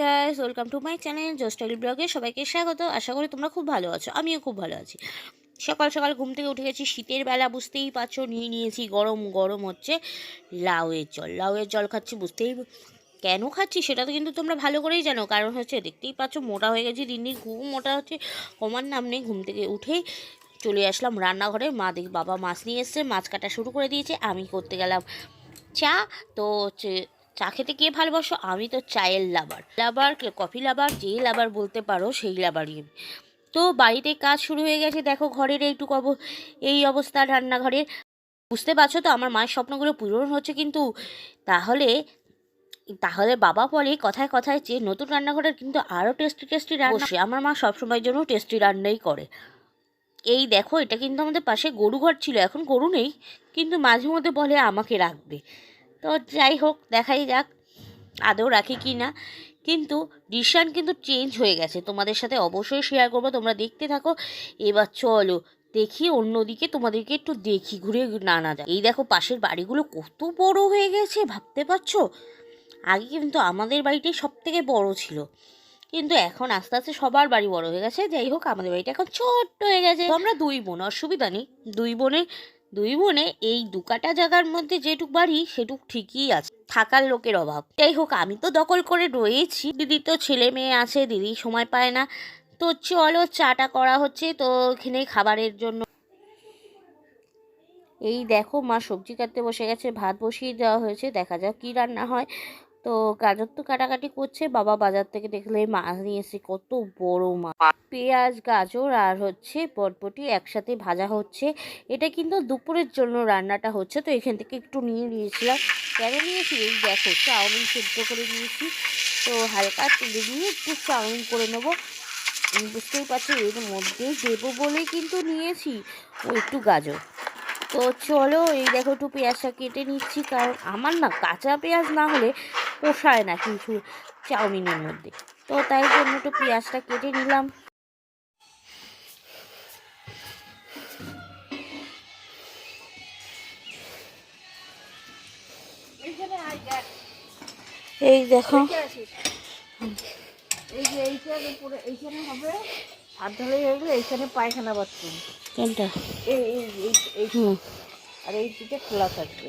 Guys welcome to my channel জোস্টাইল ব্লগে সবাইকে স্বাগত। আশা করি তোমরা খুব ভালো আছো। আমিও খুব ভালো আছি। সকাল সকাল ঘুম থেকে উঠে গেছি। শীতের বেলা বুঝতেই পারছ, নিয়ে নিয়েছি গরম গরম হচ্ছে লাউয়ের জল। লাউয়ের জল খাচ্ছি বুঝতেই কেন খাচ্ছি সেটা তো কিন্তু তোমরা ভালো করেই জানো। কারণ হচ্ছে দেখতেই পাচ্ছ, মোটা হয়ে গেছি দিন দিন। খুব মোটা হচ্ছে কমার নাম নেই। ঘুম থেকে উঠেই চলে আসলাম রান্নাঘরে। মা দেখি, বাবা মাছ নিয়ে এসছে, মাছ কাটা শুরু করে দিয়েছে। আমি করতে গেলাম চা। তো হচ্ছে চা খেতে কে ভালোবাসো, আমি তো চায়ের লাভার লাভার কফি লাভার যেই লাভার বলতে পারো, সেই লাভারই আমি। তো বাড়িতে কাজ শুরু হয়ে গেছে, দেখো ঘরের এইটুকু অব, এই অবস্থা রান্নাঘরের বুঝতে পারছ তো, আমার মায়ের স্বপ্নগুলো পূরণ হচ্ছে কিন্তু, তাহলে তাহলে বাবা বলে কথায় কথায় যে, নতুন রান্নাঘরের কিন্তু আরও টেস্টি টেস্টি রান্না। আমার মা সবসময়ের জন্য টেস্টি রান্নাই করে। এই দেখো, এটা কিন্তু আমাদের পাশে গরু ঘর ছিল, এখন গরু নেই, কিন্তু মাঝে মধ্যে বলে আমাকে রাখবে। তো যাই হোক, দেখাই যাক আদৌ রাখি কি না। কিন্তু ডিসিশান কিন্তু চেঞ্জ হয়ে গেছে। তোমাদের সাথে অবশ্যই শেয়ার করব, তোমরা দেখতে থাকো। এবার চলো, দেখি অন্যদিকে তোমাদেরকে একটু দেখি, ঘুরে না না যায় এই দেখো, পাশের বাড়িগুলো কত বড় হয়ে গেছে, ভাবতে পারছ? আগে কিন্তু আমাদের বাড়িটাই সব থেকে বড় ছিল। কিন্তু এখন আস্তে আস্তে সবার বাড়ি বড় হয়ে গেছে। যাই হোক, আমাদের বাড়িটা এখন ছোট্ট হয়ে গেছে। আমরা দুই বোন, অসুবিধা নেই। দুই বোনে দুই বোনে এই দু কাটা জায়গার মধ্যে যেটুক বাড়ি, সেটুক ঠিকই আছে। থাকার লোকের অভাব। যাই হোক, আমি তো দখল করে রয়েছি। দিদি তো ছেলে মেয়ে আছে, দিদি সময় পায় না। তো চলো, চাটা করা হচ্ছে। তো এখানে খাবারের জন্য। এই দেখো, মা সবজি কাটতে বসে গেছে, ভাত বসিয়ে দেওয়া হয়েছে। দেখা যাক কী রান্না হয়। তো গাজর তো কাটাকাটি করছে, বাবা বাজার থেকে দেখলে মাছ নিয়ে এসে কত বড় মাছ। পেঁয়াজ, গাজর আর হচ্ছে পটপটি একসাথে ভাজা হচ্ছে। এটা কিন্তু দুপুরের জন্য রান্নাটা হচ্ছে, তো এখান থেকে একটু নিয়ে নিয়েছিলাম। কেন নিয়েছি? এই দেখো, চাউমিন সেদ্ধ করে নিয়েছি। তো হালকা তুলে নিয়ে একটু চাউমিন করে নেব। বুঝতেই পারছি, এর মধ্যে দেবো বলেই কিন্তু নিয়েছি। ও, একটু গাজর। তো চলো, এই দেখো একটু পেঁয়াজটা কেটে নিচ্ছি, কারণ আমার না কাঁচা পেঁয়াজ না হলে পোষায় না কিছু চাউমিনের মধ্যে। তো তাই জন্য একটু পেঁয়াজটা কেটে নিলাম। এই দেখো। এই যে এইখানে পুরো এইখানে হবে আর ধরে হয়ে গেলে এইখানে পায়খানা বাথরুম। কোনটা? এই এই এই এই। আর এই দিকে খোলা থাকবে।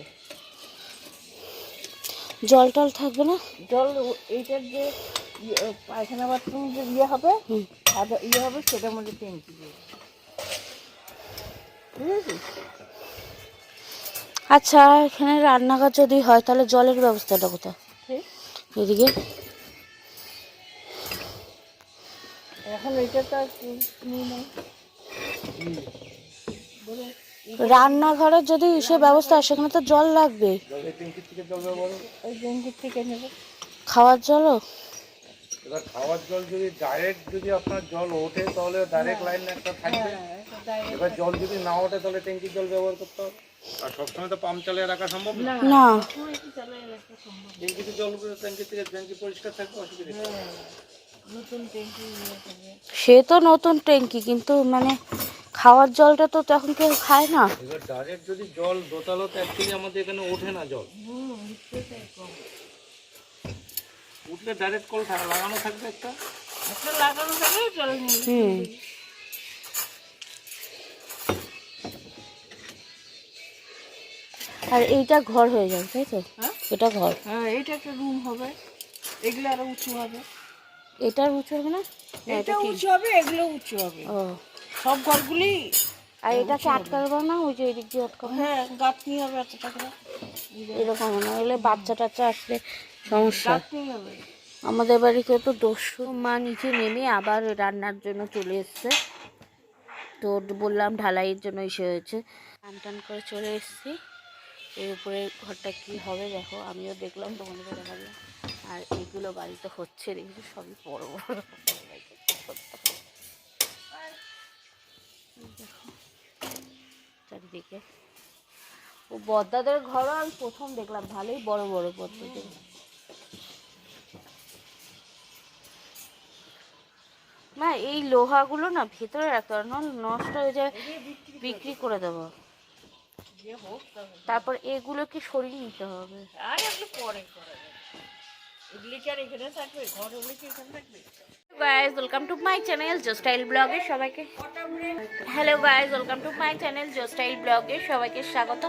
জল টল থাকবে না? জল এইটার যে পায়খানা বাথরুম যে ইয়ে হবে আর ইয়ে হবে সেটার মধ্যে ট্যাঙ্কি বুঝেছিস আচ্ছা এখানে রান্নাঘর যদি হয় তাহলে জলের ব্যবস্থাটা কোথায়? এদিকে। এখন এইটা তো আর নেই বলে রান্নাঘরের যদি সে ব্যবস্থা হয় সেখানে তো জল লাগবে। খাওয়ার জলও? এবার খাওয়ার জল যদি ডাইরেক্ট যদি আপনার জল ওঠে তাহলে ডাইরেক্ট লাইন একটা থাকবে। হ্যাঁ এবার জল যদি না ওঠে তাহলে ট্যাঙ্কির জল ব্যবহার করতে হবে। আর সবসময় তো পাম্প চালিয়ে রাখা সম্ভব না? ট্যাঙ্কিতে জল করে ট্যাঙ্কি থেকে ট্যাঙ্কি পরিষ্কার থাকবে অসুবিধা সে তো নতুন ট্যাঙ্কি কিন্তু মানে খাওয়ার জলটা তো তখন কেউ খায় না। এবার ডাইরেক্ট যদি জল দোতালো তো আমাদের এখানে ওঠে না জল। হুম উঠতে চাই কম। উঠলে ডাইরেক্ট কল থাকা লাগানো থাকবে একটা? একটা লাগানো থাকলে জল হুম। আর এইটা ঘর হয়ে যাবে তাই তো? হ্যাঁ। এটা ঘর। হ্যাঁ এইটা একটা রুম হবে। এগুলো আরও উঁচু হবে। এটার উঁচু হবে না? এটা উঁচু হবে এগুলো উঁচু হবে। ও। সব ঘরগুলি আর এটাকে আটকাবো না ওই যে এদিক দিয়ে আটকাবো। হ্যাঁ গাঁথনি হবে এত টাকা এরকম না হলে বাচ্চা টাচ্চা আসলে সমস্যা। আমাদের বাড়িতে তো দস্যু। মা নিচে নেমে আবার রান্নার জন্য চলে এসছে। তো বললাম ঢালাইয়ের জন্য এসে হয়েছে। টান টান করে চলে এসেছি। এর উপরে ঘরটা কি হবে দেখো আমিও দেখলাম তোমাদের দেখালাম। আর এইগুলো বাড়িতে হচ্ছে দেখছি সবই বড় বড়। দেখো চারিদিকে। ও বদ্দাদের ঘরও আমি প্রথম দেখলাম ভালোই বড় বড় বদ্দাদের। না এই লোহাগুলো না ভেতরে রাখতে হবে নষ্ট হয়ে যায় বিক্রি করে দেবো। তারপর এগুলোকে সরিয়ে নিতে হবে। আর পরে guys welcome to my channel সবাইকে। Hello welcome to my channel সবাইকে স্বাগত।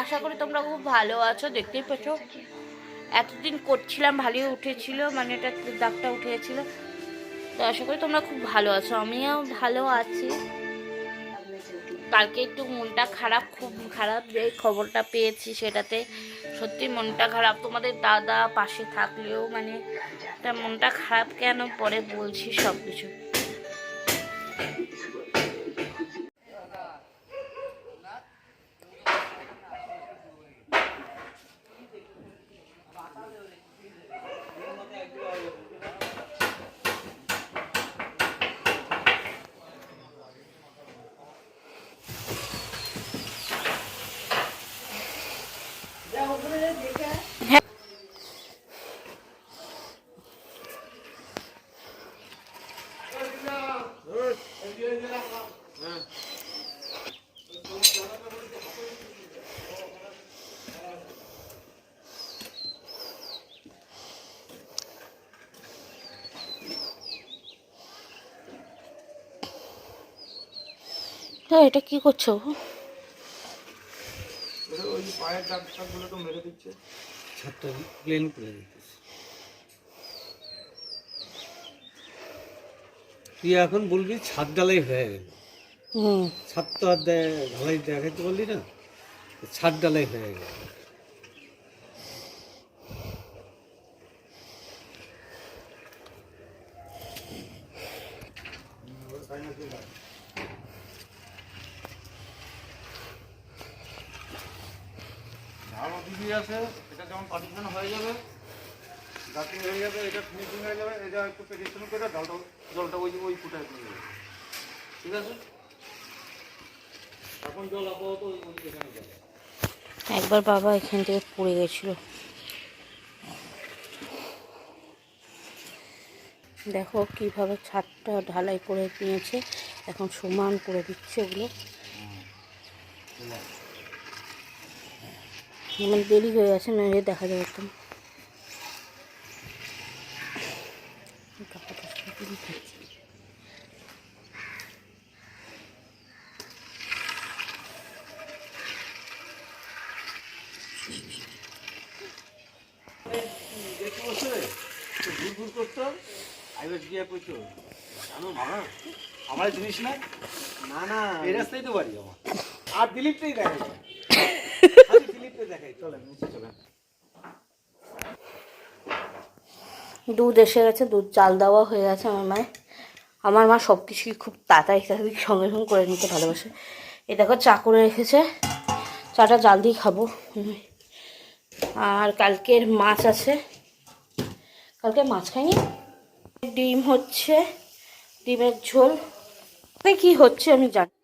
আশা করি তোমরা খুব ভালো আছো, দেখতেই এতদিন করছিলাম, ভালোই উঠেছিল মানে এটা দাগটা উঠে গেছিল তো আশা করি তোমরা খুব ভালো আছো, আমিও ভালো আছি। কালকে একটু মনটা খারাপ, খুব খারাপ যে খবরটা পেয়েছি সেটাতে। সত্যি মনটা খারাপ। তোমাদের দাদা পাশে থাকলেও মানে মনটা খারাপ কেন? পরে বলছি সব কিছু হ্যাঁ এটা কি করছ? ওই পায়ের দাগ টাগগুলো তো মেরে দিচ্ছে। ছাদটা প্লেন করে দিতেছে। তুই এখন বলবি ছাদ ডালাই হয়ে গেল। হুম। ছাদ তো আর দে- ঢালাই দেখাইতে পারলি না। ছাদ ডালাই হয়ে গেল ঝাল দিদি আছে এটা যেমন পার্টিশন হয়ে যাবে গাছি হয়ে যাবে এটা ফিনিশিং হয়ে যাবে এটা একটু পেরিশন করে জলটা জলটা ওই ওই ফুটায় দিয়ে দেবে ঠিক আছে এখন জল আপাতত ওই ওই এখানে যাবে একবার বাবা এখান থেকে পড়ে গেছিল। দেখো কীভাবে ছাদটা ঢালাই করে নিয়েছে। এখন সমান করে দিচ্ছে ওগুলো। মানে দেরি হয়ে গেছে নইলে দেখা যাবে দেখতে বসে করতো? গিয়া কইতো জানো মামা আমার জিনিস না না না। এই রাস্তায় তো বাড়ি আমার আর দিলীপটাই দেখাই দিলীপকে দেখাই চলেন নিচে চলেন। দুধ এসে গেছে দুধ চাল দেওয়া হয়ে গেছে আমার মায়ের। আমার মা সব কিছুই খুব তাড়াতাড়ি তাড়াতাড়ি সঙ্গে সঙ্গে করে নিতে ভালোবাসে। এ দেখো চা করে রেখেছে। চাটা জাল দিয়ে খাব। হুম। আর কালকের মাছ আছে। কালকে মাছ খাইনি। ডিম হচ্ছে, ডিমের ঝোল। কি হচ্ছে আমি জানি।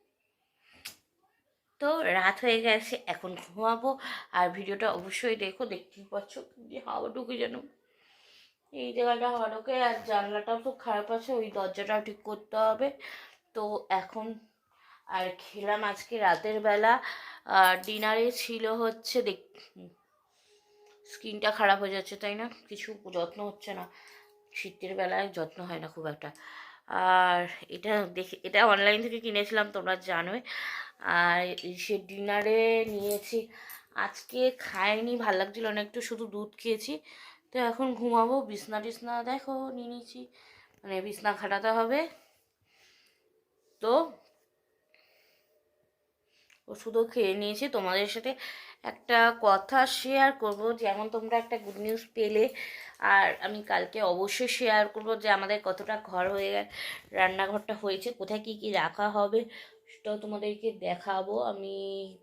তো রাত হয়ে গেছে, এখন ঘুমাবো। আর ভিডিওটা অবশ্যই দেখো, দেখতেই পাচ্ছ কি হাওয়া ঢুকে যেন। এই জায়গাটা হাওয়া ঢোকে, আর জানলাটাও খুব খারাপ আছে, ওই দরজাটাও ঠিক করতে হবে। তো এখন আর খেলাম আজকে রাতের বেলা। ডিনারে ছিল হচ্ছে দেখ স্কিনটা খারাপ হয়ে যাচ্ছে, তাই না? কিছু যত্ন হচ্ছে না। শীতের বেলায় যত্ন হয় না খুব একটা। আর এটা দেখে, এটা অনলাইন থেকে কিনেছিলাম, তোমরা জানোই। আর সে ডিনারে নিয়েছি। আজকে খাইনি, ভালো লাগছিল না, একটু শুধু দুধ খেয়েছি। তো এখন ঘুমাবো, বিছনা টিছনা দেখো, নিয়ে নিয়েছি। মানে বিছনা খাটাতে হবে। তো ওষুধও খেয়ে নিয়েছি। তোমাদের সাথে একটা কথা শেয়ার করব। যেমন তোমরা একটা গুড নিউজ পেলে, আর আমি কালকে অবশ্যই শেয়ার করব যে আমাদের কতটা ঘর হয়ে গেছে, রান্নাঘরটা হয়েছে, কোথায় কী কী রাখা হবে, সেটাও তোমাদেরকে দেখাবো। আমি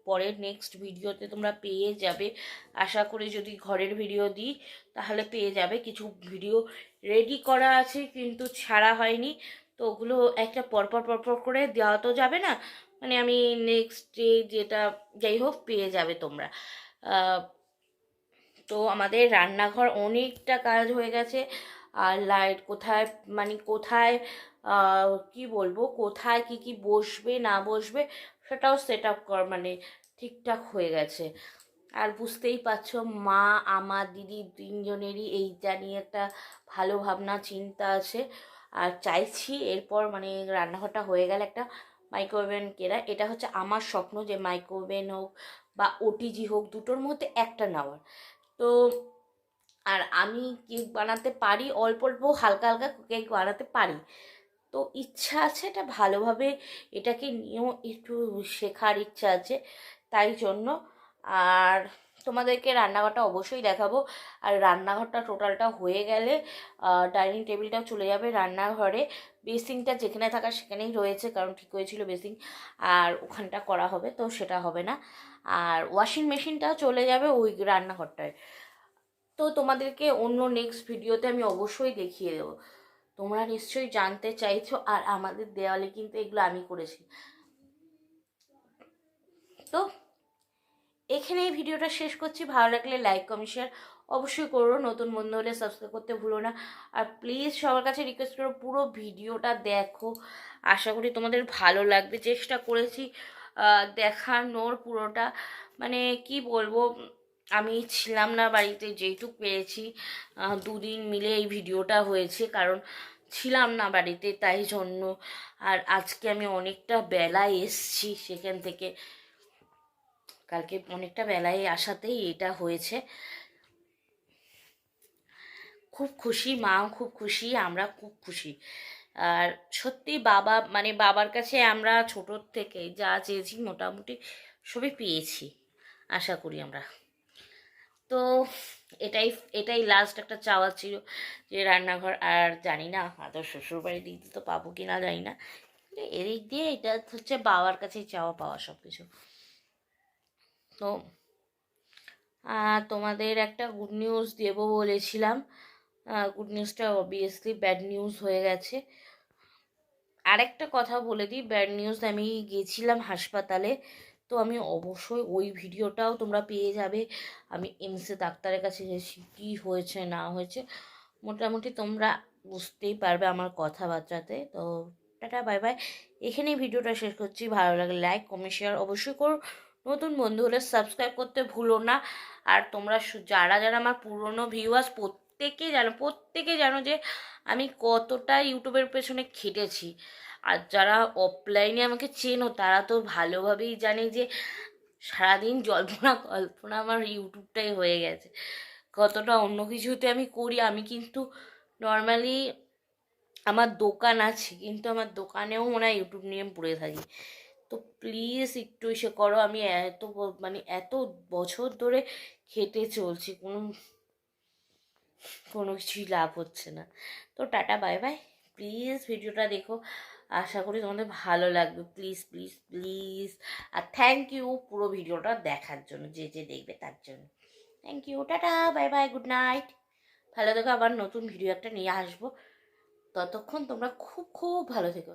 পরের নেক্সট ভিডিওতে তোমরা পেয়ে যাবে। আশা করি যদি ঘরের ভিডিও দিই, তাহলে পেয়ে যাবে। কিছু ভিডিও রেডি করা আছে, কিন্তু ছাড়া হয়নি। তো ওগুলো একটা পরপর পরপর করে দেওয়া তো যাবে না। মানে আমি নেক্সট ডে যেটা যাই হোক পেয়ে যাবে তোমরা। তো আমাদের রান্নাঘর অনেকটা কাজ হয়ে গেছে। আর লাইট কোথায় মানে কোথায় কি বলব, কোথায় কি কি বসবে, না বসবে, সেটাও সেট আপ কর মানে ঠিকঠাক হয়ে গেছে। আর বুঝতেই পারছ, মা আমার দিদি তিনজনেরই এইটা নিয়ে একটা ভালো ভাবনা, চিন্তা আছে। আর চাইছি এরপর মানে রান্নাঘরটা হয়ে গেলে একটা মাইক্রোওভেন কেনা এটা হচ্ছে আমার স্বপ্ন যে মাইক্রোওভেন হোক বা ওটিজি হোক, দুটোর মধ্যে একটা নেওয়ার। তো আর আমি কেক বানাতে পারি, অল্প অল্প, হালকা হালকা কেক বানাতে পারি। তো ইচ্ছা আছে এটা ভালোভাবে এটাকে নিয়েও একটু শেখার ইচ্ছা আছে, তাই জন্য। আর তোমাদেরকে রান্নাঘরটা অবশ্যই দেখাবো। আর রান্নাঘরটা টোটালটা হয়ে গেলে ডাইনিং টেবিলটাও চলে যাবে রান্নাঘরে। বেসিংটা যেখানে থাকা সেখানেই রয়েছে, কারণ ঠিক হয়েছিল বেসিং আর ওখানটা করা হবে, তো সেটা হবে না। আর ওয়াশিং মেশিনটাও চলে যাবে ওই রান্নাঘরটায়। তো তোমাদেরকে অন্য নেক্সট ভিডিওতে আমি অবশ্যই দেখিয়ে দেবো। তোমরা নিশ্চয়ই জানতে চাইছো, আর আমাদের দেওয়ালে কিন্তু এগুলো আমি করেছি। তো এখানে এই ভিডিওটা শেষ করছি। ভালো লাগলে লাইক কমেন্ট শেয়ার অবশ্যই করো। নতুন বন্ধু হলে সাবস্ক্রাইব করতে ভুলো না। আর প্লিজ সবার কাছে রিকোয়েস্ট করো, পুরো ভিডিওটা দেখো। আশা করি তোমাদের ভালো লাগবে। চেষ্টা করেছি দেখানোর পুরোটা। মানে কি বলব, আমি ছিলাম না বাড়িতে, যেইটুক পেয়েছি দুদিন মিলে এই ভিডিওটা হয়েছে। কারণ ছিলাম না বাড়িতে, তাই জন্য। আর আজকে আমি অনেকটা বেলায় এসছি সেখান থেকে। কালকে অনেকটা বেলায় আসাতেই এটা হয়েছে। খুব খুশি, মাও খুব খুশি, আমরা খুব খুশি। আর সত্যি বাবা মানে বাবার কাছে আমরা ছোটোর থেকে যা চেয়েছি মোটামুটি সবই পেয়েছি, আশা করি আমরা। তো এটাই এটাই লাস্ট একটা চাওয়া ছিল যে রান্নাঘর, আর জানি না আদর শ্বশুরবাড়ির দিক দিয়ে তো পাবো কি না জানি না। এদিক দিয়ে এটা হচ্ছে বাবার কাছেই চাওয়া পাওয়া সব কিছু তো তোমাদের একটা গুড নিউজ দেবো বলেছিলাম। গুড নিউজটা অবভিয়াসলি ব্যাড নিউজ হয়ে গেছে। আরেকটা কথা বলে দিই ব্যাড নিউজ আমি গেছিলাম হাসপাতালে, তো আমি অবশ্যই ওই ভিডিওটাও তোমরা পেয়ে যাবে। আমি এমসে ডাক্তারের কাছে গেছি, কী হয়েছে, না হয়েছে, মোটামুটি তোমরা বুঝতেই পারবে আমার কথাবার্তাতে। তো, টাটা বাই বাই এখানেই ভিডিওটা শেষ করছি। ভালো লাগলে লাইক কমেন্ট শেয়ার অবশ্যই করো। নতুন বন্ধু হলে সাবস্ক্রাইব করতে ভুলো না। আর তোমরা যারা যারা আমার পুরনো ভিউয়ার্স প্রত্যেকে জানো প্রত্যেকে জানো যে আমি কতটা ইউটিউবের পেছনে খেটেছি। আর যারা অফলাইনে আমাকে চেনো, তারা তো ভালোভাবেই জানে যে সারাদিন জল্পনা, কল্পনা আমার ইউটিউবটাই হয়ে গেছে। কতটা অন্য কিছুতে আমি করি, আমি কিন্তু নর্মালি আমার দোকান আছে, কিন্তু আমার দোকানেও মনে হয় ইউটিউব নিয়ে পড়ে থাকি। তো প্লিজ একটু এসে করো। আমি এত মানে এত বছর ধরে খেটে চলছি, কোনো কোনো কিছুই লাভ হচ্ছে না। তো টাটা বাই বাই প্লিজ ভিডিওটা দেখো। আশা করি তোমাদের ভালো লাগবে। প্লিজ প্লিজ প্লিজ আর থ্যাংক ইউ পুরো ভিডিওটা দেখার জন্য, যে যে দেখবে তার জন্য। Thank you tata bye bye good night ভালো থেকো। আবার নতুন ভিডিও একটা নিয়ে আসব। ততক্ষণ তোমরা খুব খুব ভালো থেকো।